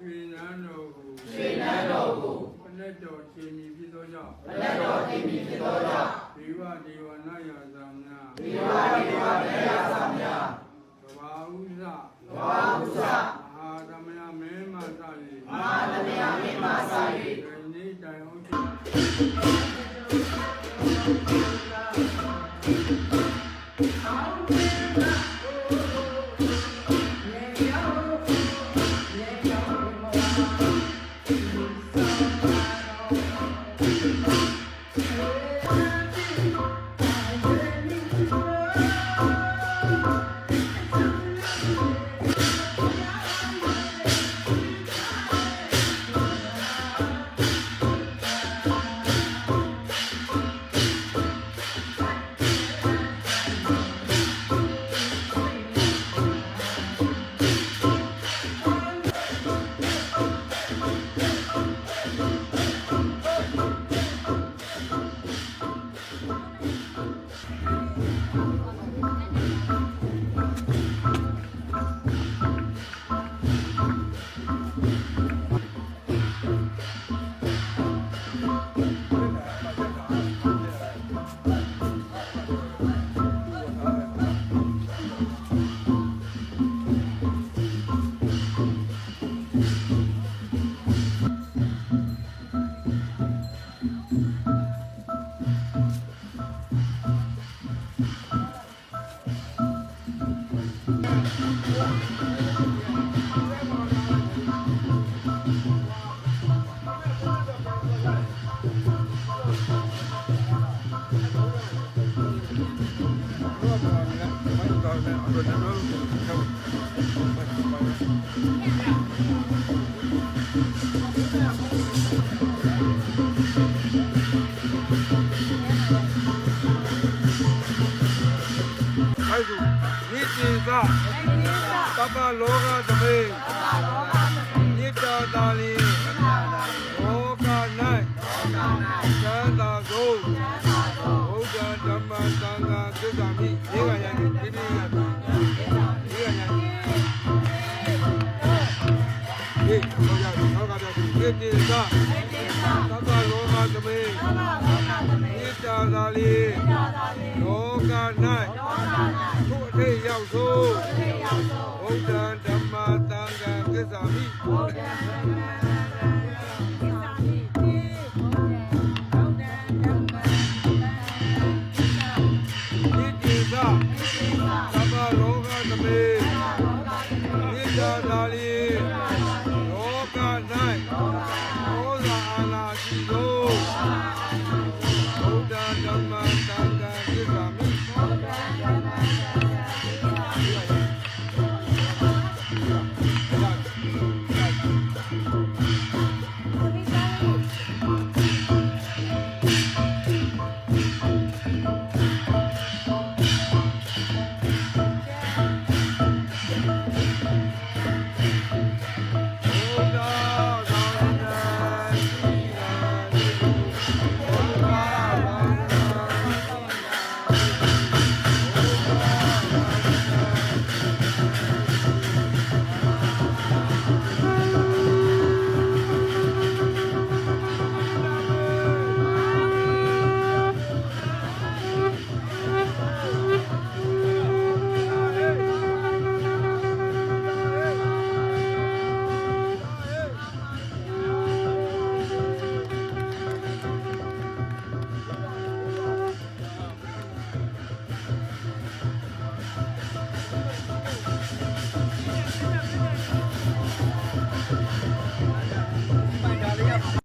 ရွှေနန်းတော်ကိုရွှေနန်းတော်ကိုပလက်တော်ရှင်မီဖြစ်သောကြောင့်မလက်တော်တည်ပြီးဖြစ်သောကြောင့်ဒေဝဒေဝနာယသာများဒီဝဒီဝတရားဆောင်များကဘာဥဇဘာဟုစမဟာသမယမင်းမသရေမဟာသမယမင်းမစာ၍ဒီနေ့တိုင်အောင်ရှိအဲ့ဒါနိတိသတပ္ပလော ကသမေနိတ္တ တေသသတ္တလောကသမေဣတာသာလီလောက၌ကိုယ်ထိတ်ရောက်သို့ဘုဒ္ဓံဓမ္မသံဃံကစ္ဆာမိဘုဒ္ဓံဓမ္မသံဃံသဗ္ဗလောကသမေဣတာ